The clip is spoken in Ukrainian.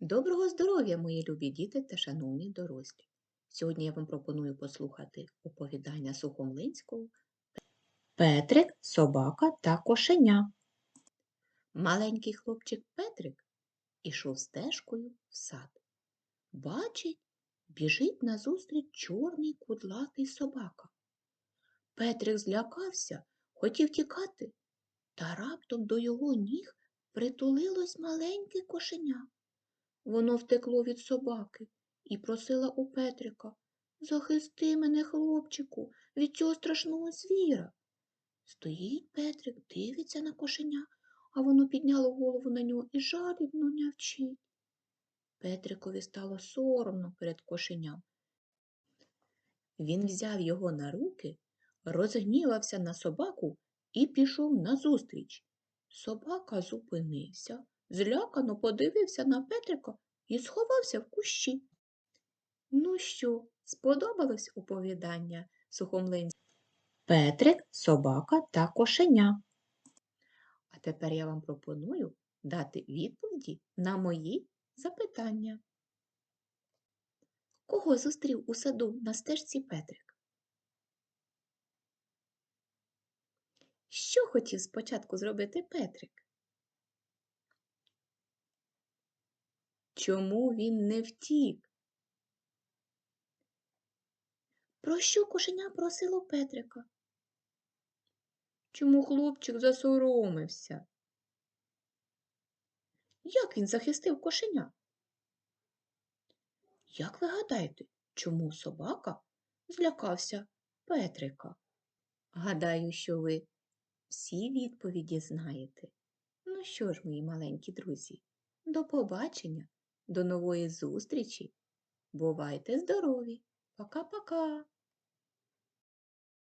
Доброго здоров'я, мої любі діти та шановні дорослі! Сьогодні я вам пропоную послухати оповідання Сухомлинського Петрик, собака та кошеня. Маленький хлопчик Петрик ішов стежкою в сад. Бачить, біжить назустріч чорний кудлатий собака. Петрик злякався, хотів тікати, та раптом до його ніг притулилось маленьке кошеня. Воно втекло від собаки і просила у Петрика Захисти мене, хлопчику, від цього страшного звіра. Стоїть Петрик, дивиться на кошеня, а воно підняло голову на нього і жадібно нявчить. Петрикові стало соромно перед кошеням. Він взяв його на руки, розгнівався на собаку і пішов назустріч. Собака зупинився, злякано подивився на Петрика і сховався в кущі. Ну що, сподобалось оповідання сухомлинця? Петрик, собака та кошеня. А тепер я вам пропоную дати відповіді на мої запитання. Кого зустрів у саду на стежці Петрик? Що хотів спочатку зробити Петрик? Чому він не втік? Про що кошеня просило Петрика? Чому хлопчик засоромився? Як він захистив кошеня? Як ви гадаєте, чому собака злякався Петрика? Гадаю, що ви всі відповіді знаєте. Ну що ж, мої маленькі друзі, до побачення, до нової зустрічі. Бувайте здорові! Пока-пока!